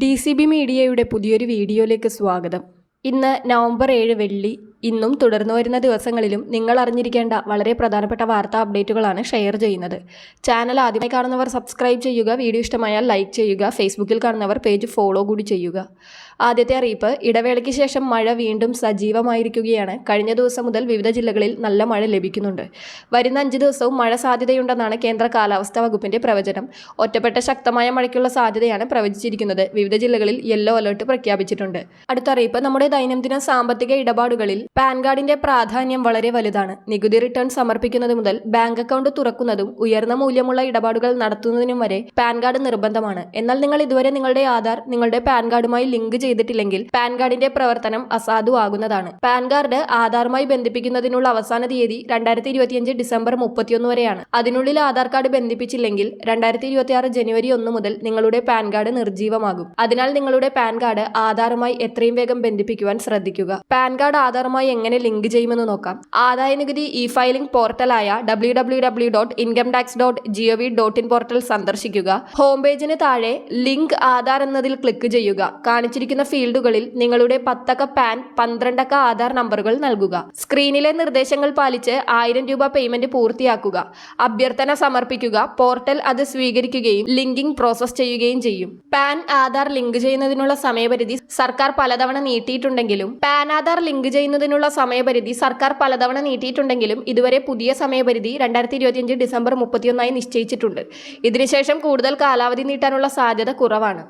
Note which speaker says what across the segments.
Speaker 1: D C B മീഡിയയുടെ പുതിയൊരു വീഡിയോയിലേക്ക് സ്വാഗതം. ഇന്ന് നവംബർ ഏഴ് വെള്ളി. ഇന്നും തുടർന്നു വരുന്ന ദിവസങ്ങളിലും നിങ്ങൾ അറിഞ്ഞിരിക്കേണ്ട വളരെ പ്രധാനപ്പെട്ട വാർത്താ അപ്ഡേറ്റുകളാണ് ഷെയർ ചെയ്യുന്നത്. ചാനൽ ആദ്യമായി കാണുന്നവർ സബ്സ്ക്രൈബ് ചെയ്യുക വീഡിയോ ഇഷ്ടമായാൽ ലൈക്ക് ചെയ്യുക ഫേസ്ബുക്കിൽ കാണുന്നവർ പേജ് ഫോളോ കൂടി ചെയ്യുക. ആദ്യത്തെ അറിയിപ്പ്. ഇടവേളയ്ക്ക് ശേഷം മഴ വീണ്ടും സജീവമായിരിക്കുകയാണ്. കഴിഞ്ഞ ദിവസം മുതൽ വിവിധ ജില്ലകളിൽ നല്ല മഴ ലഭിക്കുന്നുണ്ട്. വരുന്ന അഞ്ച് ദിവസവും മഴ സാധ്യതയുണ്ടെന്നാണ് കേന്ദ്ര കാലാവസ്ഥാ വകുപ്പിന്റെ പ്രവചനം. ഒറ്റപ്പെട്ട ശക്തമായ മഴയ്ക്കുള്ള സാധ്യതയാണ് പ്രവചിച്ചിരിക്കുന്നത്. വിവിധ ജില്ലകളിൽ യെല്ലോ അലേർട്ട് പ്രഖ്യാപിച്ചിട്ടുണ്ട്. അടുത്ത അറിയിപ്പ്. നമ്മുടെ ദൈനംദിന സാമ്പത്തിക ഇടപാടുകളിൽ പാൻ കാർഡിന്റെ പ്രാധാന്യം വളരെ വലുതാണ്. നികുതി റിട്ടേൺ സമർപ്പിക്കുന്നത് മുതൽ ബാങ്ക് അക്കൗണ്ട് തുറക്കുന്നതും ഉയർന്ന മൂല്യമുള്ള ഇടപാടുകൾ നടത്തുന്നതിനും വരെ പാൻ കാർഡ് നിർബന്ധമാണ്. എന്നാൽ നിങ്ങൾ ഇതുവരെ നിങ്ങളുടെ ആധാർ നിങ്ങളുടെ പാൻ കാർഡുമായി ലിങ്ക് ചെയ്തിട്ടില്ലെങ്കിൽ പാൻ കാർഡിന്റെ പ്രവർത്തനം അസാധുവാകുന്നതാണ്. പാൻ കാർഡ് ആധാറുമായി ബന്ധിപ്പിക്കുന്നതിനുള്ള അവസാന തീയതി രണ്ടായിരത്തി ഇരുപത്തിയഞ്ച് ഡിസംബർ മുപ്പത്തിയൊന്ന് വരെയാണ്. അതിനുള്ളിൽ ആധാർ കാർഡ് ബന്ധിപ്പിച്ചില്ലെങ്കിൽ രണ്ടായിരത്തി ഇരുപത്തിയാറ് ജനുവരി ഒന്ന് മുതൽ നിങ്ങളുടെ പാൻ കാർഡ് നിർജീവമാകും. അതിനാൽ നിങ്ങളുടെ പാൻ കാർഡ് ആധാറുമായി എത്രയും വേഗം ബന്ധിപ്പിക്കുവാൻ ശ്രദ്ധിക്കുക. പാൻ കാർഡ് ആധാറുമായി എങ്ങനെ ലിങ്ക് ചെയ്യുമെന്ന് നോക്കാം. ആദായ നികുതി e filing പോർട്ടലായ W W W dot income tax dot G O V dot in portal സന്ദർശിക്കുക. ഹോം പേജിന് താഴെ ലിങ്ക് ആധാർ എന്നതിൽ ക്ലിക്ക് ചെയ്യുക. കാണിച്ചിരിക്കുന്ന ഫീൽഡുകളിൽ നിങ്ങളുടെ പത്തക്ക പാൻ പന്ത്രണ്ടക്ക ആധാർ നമ്പറുകൾ നൽകുക. സ്ക്രീനിലെ നിർദ്ദേശങ്ങൾ പാലിച്ച് ആയിരം രൂപ പേയ്മെന്റ് പൂർത്തിയാക്കുക. അഭ്യർത്ഥന സമർപ്പിക്കുക പോർട്ടൽ അത് സ്വീകരിക്കുകയും ലിങ്കിംഗ് പ്രോസസ് ചെയ്യുകയും ചെയ്യും. പാൻ ആധാർ ലിങ്ക് ചെയ്യുന്നതിനുള്ള സമയപരിധി സർക്കാർ പലതവണ നീട്ടിയിട്ടുണ്ടെങ്കിലും പാൻ ആധാർ ലിങ്ക് ചെയ്യുന്നതിനുള്ള സമയപരിധി സർക്കാർ പലതവണ നീട്ടിയിട്ടുണ്ടെങ്കിലും ഇതുവരെ പുതിയ സമയപരിധി രണ്ടായിരത്തി ഇരുപത്തിയഞ്ച് ഡിസംബർ മുപ്പത്തിയൊന്നായി നിശ്ചയിച്ചിട്ടുണ്ട്. ഇതിനുശേഷം കൂടുതൽ കാലാവധി നീട്ടാനുള്ള സാധ്യത കുറവാണ്.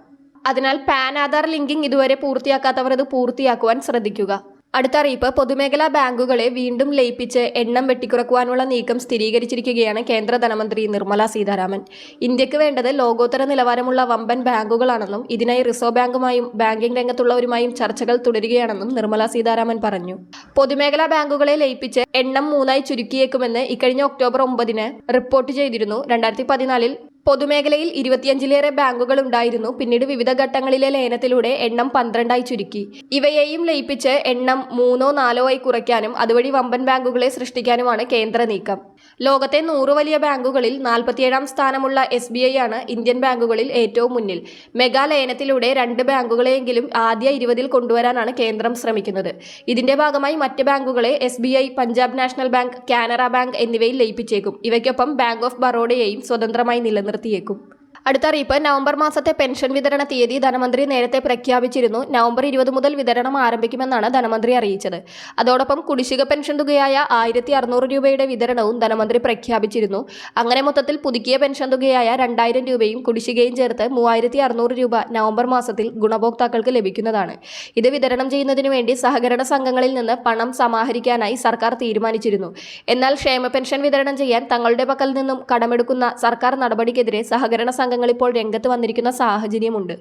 Speaker 1: അതിനാൽ പാൻ ആധാർ ലിങ്കിംഗ് ഇതുവരെ പൂർത്തിയാക്കാത്തവർ ഇത് പൂർത്തിയാക്കുവാൻ ശ്രദ്ധിക്കുക. അടുത്ത അറിയിപ്പ് പൊതുമേഖലാ ബാങ്കുകളെ വീണ്ടും ലയിപ്പിച്ച് എണ്ണം വെട്ടിക്കുറക്കുവാനുള്ള നീക്കം സ്ഥിരീകരിച്ചിരിക്കുകയാണ് കേന്ദ്ര ധനമന്ത്രി നിർമ്മല സീതാരാമൻ. ഇന്ത്യയ്ക്ക് വേണ്ടത് ലോകോത്തര നിലവാരമുള്ള വമ്പൻ ബാങ്കുകളാണെന്നും ഇതിനായി റിസർവ് ബാങ്കുമായും ബാങ്കിംഗ് രംഗത്തുള്ളവരുമായും ചർച്ചകൾ തുടരുകയാണെന്നും നിർമ്മല സീതാരാമൻ പറഞ്ഞു. പൊതുമേഖലാ ബാങ്കുകളെ ലയിപ്പിച്ച് എണ്ണം മൂന്നായി ചുരുക്കിയേക്കുമെന്ന് ഇക്കഴിഞ്ഞ ഒക്ടോബർ ഒമ്പതിന് റിപ്പോർട്ട് ചെയ്തിരുന്നു. രണ്ടായിരത്തി പതിനാലിൽ പൊതുമേഖലയിൽ ഇരുപത്തിയഞ്ചിലേറെ ബാങ്കുകൾ ഉണ്ടായിരുന്നു. പിന്നീട് വിവിധ ഘട്ടങ്ങളിലെ ലയനത്തിലൂടെ എണ്ണം പന്ത്രണ്ടായി ചുരുക്കി. ഇവയെയും ലയിപ്പിച്ച് എണ്ണം മൂന്നോ നാലോ ആയി കുറയ്ക്കാനും അതുവഴി വമ്പൻ ബാങ്കുകളെ സൃഷ്ടിക്കാനുമാണ് കേന്ദ്ര നീക്കം. ലോകത്തെ നൂറ് വലിയ ബാങ്കുകളിൽ നാൽപ്പത്തിയേഴാം സ്ഥാനമുള്ള എസ് ബി ഐ ആണ് ഇന്ത്യൻ ബാങ്കുകളിൽ ഏറ്റവും മുന്നിൽ. മെഗാ ലയനത്തിലൂടെ രണ്ട് ബാങ്കുകളെയെങ്കിലും ആദ്യ ഇരുപതിൽ കൊണ്ടുവരാനാണ് കേന്ദ്രം ശ്രമിക്കുന്നത്. ഇതിന്റെ ഭാഗമായി മറ്റ് ബാങ്കുകളെ S B I Punjab National Bank Canara Bank എന്നിവയിൽ ലയിപ്പിച്ചേക്കും. ഇവയ്ക്കൊപ്പം ബാങ്ക് ഓഫ് ബറോഡയെയും സ്വതന്ത്രമായി നിലനിർത്തിയേക്കും. അടുത്ത അറിയിപ്പ് നവംബർ മാസത്തെ പെൻഷൻ വിതരണ തീയതി ധനമന്ത്രി നേരത്തെ പ്രഖ്യാപിച്ചിരുന്നു. നവംബർ ഇരുപത് മുതൽ വിതരണം ആരംഭിക്കുമെന്നാണ് ധനമന്ത്രി അറിയിച്ചത്. അതോടൊപ്പം കുടിശ്ശിക പെൻഷൻ തുകയായ ആയിരത്തി അറുന്നൂറ് രൂപയുടെ വിതരണവും ധനമന്ത്രി പ്രഖ്യാപിച്ചിരുന്നു. അങ്ങനെ മൊത്തത്തിൽ പുതുക്കിയ പെൻഷൻ തുകയായ രണ്ടായിരം രൂപയും കുടിശ്ശികയും ചേർത്ത് മൂവായിരത്തി അറുന്നൂറ് രൂപ നവംബർ മാസത്തിൽ ഗുണഭോക്താക്കൾക്ക് ലഭിക്കുന്നതാണ്. ഇത് വിതരണം ചെയ്യുന്നതിനു വേണ്ടി സഹകരണ സംഘങ്ങളിൽ നിന്ന് പണം സമാഹരിക്കാനായി സർക്കാർ തീരുമാനിച്ചിരുന്നു. എന്നാൽ ക്ഷേമ പെൻഷൻ വിതരണം ചെയ്യാൻ തങ്ങളുടെ പക്കൽ നിന്നും കടമെടുക്കുന്ന സർക്കാർ നടപടിക്കെതിരെ സഹകരണ സംഘങ്ങൾ ഇപ്പോൾ രംഗത്ത് വന്നിരിക്കുന്ന സാഹചര്യമുണ്ട്.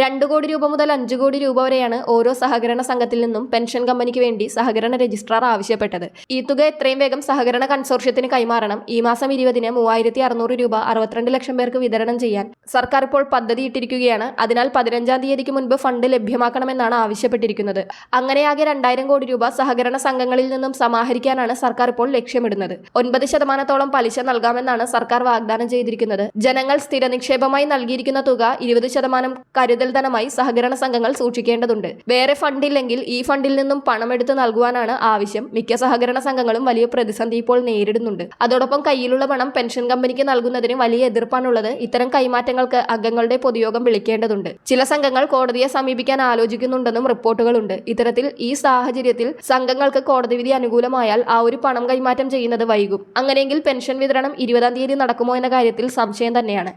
Speaker 1: രണ്ട് കോടി രൂപ മുതൽ അഞ്ച് കോടി രൂപ വരെയാണ് ഓരോ സഹകരണ സംഘത്തിൽ നിന്നും പെൻഷൻ കമ്പനിക്ക് വേണ്ടി സഹകരണ രജിസ്ട്രാർ ആവശ്യപ്പെട്ടത്. ഈ തുക എത്രയും വേഗം സഹകരണ കൺസോർഷ്യത്തിന് കൈമാറണം. ഈ മാസം ഇരുപതിന് മൂവായിരത്തി അറുന്നൂറ് രൂപ അറുപത്തിരണ്ട് ലക്ഷം പേർക്ക് വിതരണം ചെയ്യാൻ സർക്കാർ ഇപ്പോൾ പദ്ധതി ഇട്ടിരിക്കുകയാണ്. അതിനാൽ പതിനഞ്ചാം തീയതിക്ക് മുൻപ് ഫണ്ട് ലഭ്യമാക്കണമെന്നാണ് ആവശ്യപ്പെട്ടിരിക്കുന്നത്. അങ്ങനെയാകെ രണ്ടായിരം കോടി രൂപ സഹകരണ സംഘങ്ങളിൽ നിന്നും സമാഹരിക്കാനാണ് സർക്കാർ ഇപ്പോൾ ലക്ഷ്യമിടുന്നത്. ഒൻപത് ശതമാനത്തോളം പലിശ നൽകാമെന്നാണ് സർക്കാർ വാഗ്ദാനം ചെയ്തിരിക്കുന്നത്. ജനങ്ങൾ സ്ഥിര നിക്ഷേപമായി നൽകിയിരിക്കുന്ന തുക ഇരുപത് ശതമാനം കരുതൽ ധനമായി സഹകരണ സംഘങ്ങൾ സൂക്ഷിക്കേണ്ടതുണ്ട്. വേറെ ഫണ്ടില്ലെങ്കിൽ ഈ ഫണ്ടിൽ നിന്നും പണമെടുത്ത് നൽകുവാനാണ് ആവശ്യം. മിക്ക സഹകരണ സംഘങ്ങളും വലിയ പ്രതിസന്ധി ഇപ്പോൾ നേരിടുന്നുണ്ട്. അതോടൊപ്പം കയ്യിലുള്ള പണം പെൻഷൻ കമ്പനിക്ക് നൽകുന്നതിന് വലിയ എതിർപ്പാണുള്ളത്. ഇത്തരം കൈമാറ്റങ്ങൾക്ക് അംഗങ്ങളുടെ പൊതുയോഗം വിളിക്കേണ്ടതുണ്ട്. ചില സംഘങ്ങൾ കോടതിയെ സമീപിക്കാൻ ആലോചിക്കുന്നുണ്ടെന്നും റിപ്പോർട്ടുകളുണ്ട്. ഇത്തരത്തിൽ ഈ സാഹചര്യത്തിൽ സംഘങ്ങൾക്ക് കോടതി വിധി അനുകൂലമായാൽ ആ ഒരു പണം കൈമാറ്റം ചെയ്യുന്നത് വൈകും. അങ്ങനെയെങ്കിൽ പെൻഷൻ വിതരണം ഇരുപതാം തീയതി നടക്കുമോ എന്ന കാര്യത്തിൽ സംശയം തന്നെയാണ്.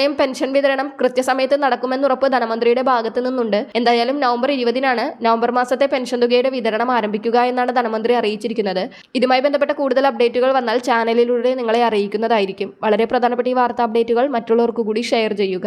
Speaker 1: അതേസമയം പെൻഷൻ വിതരണം കൃത്യസമയത്ത് നടക്കുമെന്നുറപ്പ് ധനമന്ത്രിയുടെ ഭാഗത്തു നിന്നുണ്ട്. എന്തായാലും നവംബർ ഇരുപതിനാണ് നവംബർ മാസത്തെ പെൻഷൻ തുകയുടെ വിതരണം ആരംഭിക്കുക എന്നാണ് ധനമന്ത്രി അറിയിച്ചിരിക്കുന്നത്. ഇതുമായി ബന്ധപ്പെട്ട കൂടുതൽ അപ്ഡേറ്റുകൾ വന്നാൽ ചാനലിലൂടെ നിങ്ങളെ അറിയിക്കുന്നതായിരിക്കും. വളരെ പ്രധാനപ്പെട്ട ഈ വാർത്താ അപ്ഡേറ്റുകൾ മറ്റുള്ളവർക്ക് കൂടി ഷെയർ ചെയ്യുക.